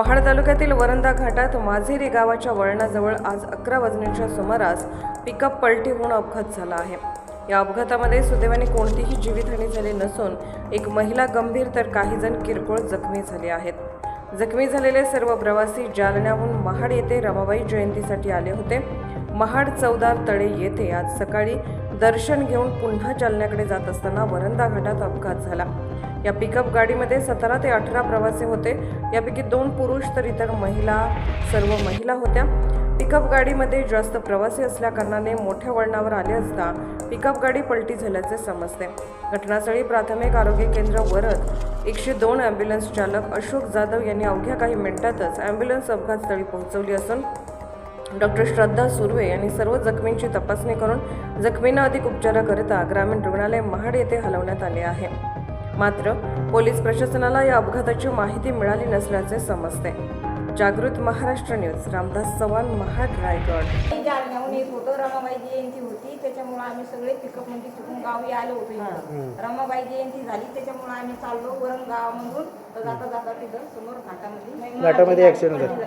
महाड तालुक्यातील वरंदा घाटात माझेरी गावाच्या वळणाजवळ आज अकरा वाजण्याच्या सुमारास पिकअप पलटी होऊन अपघात झाला आहे. या अपघातामध्ये सुदैवाने कोणतीही जीवितहानी झाली नसून एक महिला गंभीर तर काही जण किरकोळ जखमी झाले आहेत. जखमी झालेले सर्व प्रवासी जालन्याहून महाड येथे रमाबाई जयंतीसाठी आले होते. महाड चौदार तळे येथे आज सकाळी दर्शन घेऊन पुन्हा जालन्याकडे जात असताना वरंदा घाटात अपघात झाला. या पिकअप गाडीमध्ये सतरा ते अठरा प्रवासी होते. यापैकी दोन पुरुष तर इतर महिला सर्व महिला होत्या. पिकअप गाडीमध्ये जास्त प्रवासी असल्याकारणाने मोठ्या वळणावर आले असता पिकअप गाडी पलटी झाल्याचे समजते. घटनास्थळी प्राथमिक आरोग्य केंद्र वरद एकशे दोन ॲम्ब्युलन्स चालक अशोक जाधव यांनी अवघ्या काही मिनिटातच ॲम्ब्युलन्स अपघातस्थळी पोहोचवली असून डॉक्टर श्रद्धा सुर्वे यांनी सर्व जखमींची तपासणी करून जखमींना अधिक उपचाराकरिता ग्रामीण रुग्णालय महाड येथे हलवण्यात आले आहे. मात्र पोलीस प्रशासनाला या अपघाताची माहिती मिळाली नसल्याचे समजते. जागृत महाराष्ट्र न्यूज रामदास चव्हाण महाड रायगड. जालन्याहून येत होतो रमाबाई जयंती होती. त्याच्यामुळे आम्ही सगळे पिकअपमध्ये तिकडून गावी आलो होतो. रमाबाई जयंती झाली त्याच्यामुळे आम्ही चाललो वरण गावामधून जाता जाता तिथं समोर घाटामध्ये. घाटामध्ये ॲक्सिडेंट झाला.